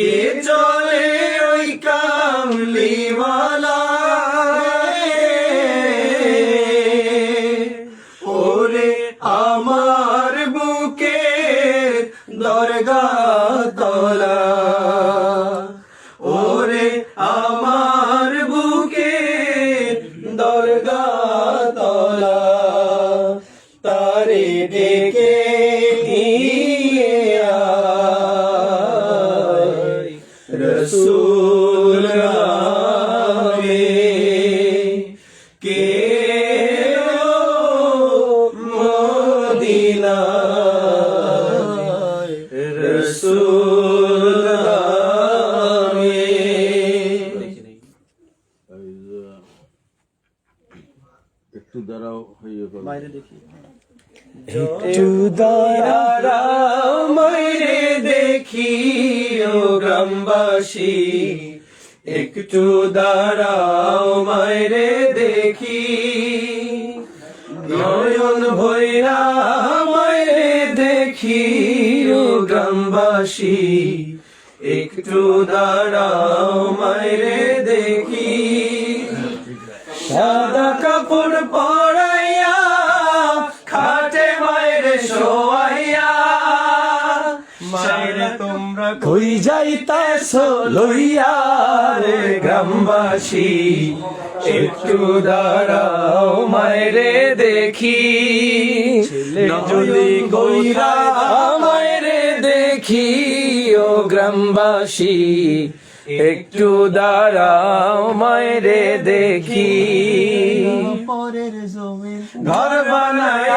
কে চলে ওই কামলিওয়ালা? ওরে আমার বুকে দরগা তলা। ওরে আমার বুকে দরগা তলা। তারে ডেকে রসুল নামে কে মদিনায় রসুল নামে একটু দাঁড়াও গেল। একটু দাঁড়াও মাইরে দেখি ও গ্রামবাসী। একটু দাঁড়াও মাইরে দেখি। নয়ন ভৈরা মাইরে দেখি ও গ্রামবাসী। একটু দাঁড়াও মাইরে দেখি। সাদা কাপড় পরাইয়া কই যাইতাস লইয়া রে গ্রামবাসী? একটু দাঁড়াও মায়রে দেখি। যদি কইরা মায়রে দেখি, ও গ্রামবাসী। একটু দাঁড়াও মায়েরে দেখি। পরের জমিন। ঘর বানায়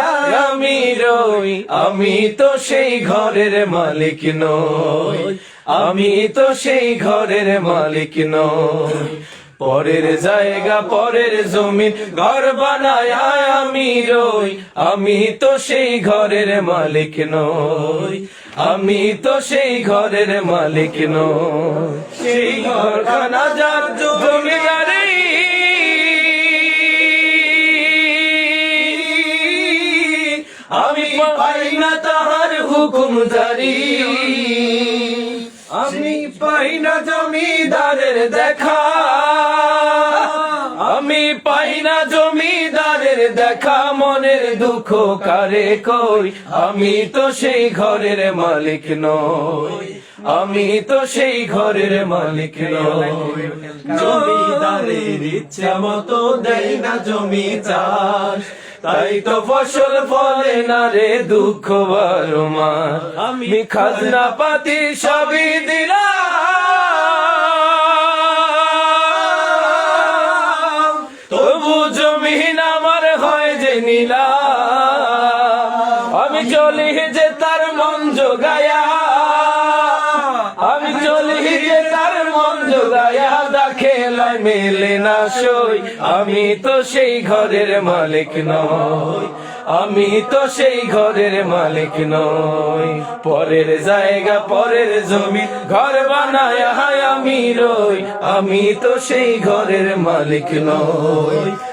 আমি রই আমি তো সেই ঘরের মালিক নই। আমি তো সেই ঘরের মালিক নই। পরের জায়গা পরের জমিন ঘর বানায় আমি রই আমি তো সেই ঘরের মালিক নই। আমি তো সেই ঘরের মালিক নই। সেই ঘরখানা যার জমিদারি। আমি পাই না তাহার হুকুম জারি। আমি পাই না জমিদারের দেখা। না জমিদারের দেখা, মনের দুঃখ কারে কই? আমি তো সেই ঘরের মালিক নই। আমি তো সেই ঘরের মালিক জমিদারের ইচ্ছা মতো দেয় না জমি চাষ। তাই তো ফসল ফলে না রে দুঃখ বারমার আমি খাজনা পাতি সবই জমিন আমার হয় যে নীলা আমি চলি যে তার মন যোগায়া আমি চলি যে তার মন জোগায়া। দেখেলায় মেলে না সই। আমি তো সেই ঘরের মালিক নই। আমি তো সেই ঘরের মালিক নই। পরের জায়গা, পরের জমি ঘর বানায় আমি রই। আমি তো সেই ঘরের মালিক নই।